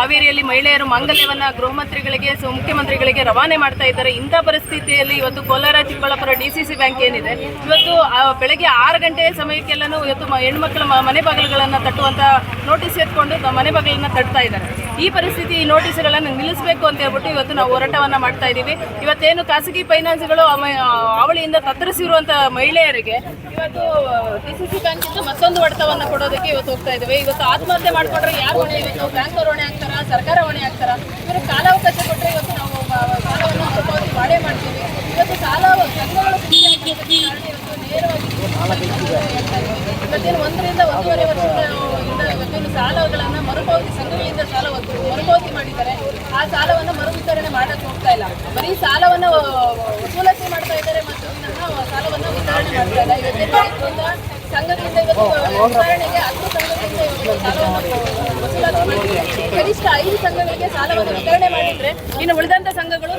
ಹಾವೇರಿಯಲ್ಲಿ ಮಹಿಳೆಯರು ಮಾಂಗಲ್ಯವನ್ನ ಗೃಹ ಮಂತ್ರಿಗಳಿಗೆ ಮುಖ್ಯಮಂತ್ರಿಗಳಿಗೆ ರವಾನೆ ಮಾಡ್ತಾ ಇದ್ದಾರೆ. ಇಂಥ ಪರಿಸ್ಥಿತಿಯಲ್ಲಿ ಇವತ್ತು Kolar, Chikkaballapur D C C bank ಏನಿದೆ? ಇವತ್ತು ಬೆಳಗ್ಗೆ ಆರು ಗಂಟೆ ಸಮಯಕ್ಕೆಲ್ಲನೂ ಇವತ್ತು ಹೆಣ್ಮಕ್ಳ ಮನೆ ಬಾಗಿಲುಗಳನ್ನು ತಟ್ಟುವಂತ ನೋಟಿಸ್ ಎತ್ಕೊಂಡು ಮನೆ ಬಾಗಿಲನ್ನು ತಟ್ತಾ ಇದ್ದಾರೆ. ಈ ಪರಿಸ್ಥಿತಿ ಈ ನೋಟಿಸ್ಗಳನ್ನು ನಿಲ್ಲಿಸಬೇಕು ಅಂತ ಹೇಳ್ಬಿಟ್ಟು ಇವತ್ತು ನಾವು ಹೋರಾಟವನ್ನು ಮಾಡ್ತಾ ಇದ್ದೀವಿ ಇವತ್ತೇನು ಖಾಸಗಿ ಫೈನಾನ್ಸ್ಗಳು ಅವಳಿಯಿಂದ ತತ್ತರಿಸಿರುವಂತ ಮಹಿಳೆಯರಿಗೆ ಇವತ್ತು ಡಿ ಸಿ ಸಿ ಬ್ಯಾಂಕಿಂದ ಮತ್ತೊಂದು ಹೊಡೆತವನ್ನ ಕೊಡೋದಕ್ಕೆ ಇವತ್ತು ಹೋಗ್ತಾ ಇದ್ದೇವೆ. ಇವತ್ತು ಆತ್ಮಹತ್ಯೆ ಮಾಡ್ಕೊಂಡ್ರೆ ಯಾರು ಹೊಣೆ? ಇವತ್ತು ಬ್ಯಾಂಕ್ ಹೊಣೆ ಆಗ್ತಾರ? ಸರ್ಕಾರ ಹೊಣೆ ಆಗ್ತಾರ? ಇವರು ಕಾಲಾವಕಾಶ ಕೊಟ್ಟರೆ ಇವತ್ತು ನಾವು ಸಾಲವನ್ನು ಮರುಪಾವತಿ ಮಾಡೇ ಮಾಡ್ತೀವಿ. ಇವತ್ತು ಸಾಲ ಸಂಘಗಳು ನೇರವಾಗಿ. ಇವತ್ತೇನು ಒಂದರಿಂದ ಒಂದೂವರೆ ವರ್ಷದ ಇಂದ ಇವತ್ತೇನು ಸಾಲಗಳನ್ನು ಮರುಪಾವತಿ, ಸಂಘಗಳಿಂದ ಸಾಲ ಮರುಪಾವತಿ ಮಾಡಿದ್ದಾರೆ. ಆ ಸಾಲವನ್ನು ಮರು ವಿತರಣೆ ಮಾಡಕ್ಕೆ ಹೋಗ್ತಾ ಇಲ್ಲ. ಬರೀ ಸಾಲವನ್ನು ವಸೂಲಾತಿ ಮಾಡ್ತಾ ಇದ್ದಾರೆ ಮತ್ತು ವಿನಃ ಸಾಲವನ್ನು ವಿತರಣೆ ಸಂಘದಿಂದ ಇವತ್ತು ಕನಿಷ್ಠ ಐದು ಸಂಘಗಳಿಗೆ ಸಾಲವನ್ನು ವಿತರಣೆ ಮಾಡಿದ್ರೆ ಇನ್ನು ಉಳಿದಂತ ಸಂಘಗಳು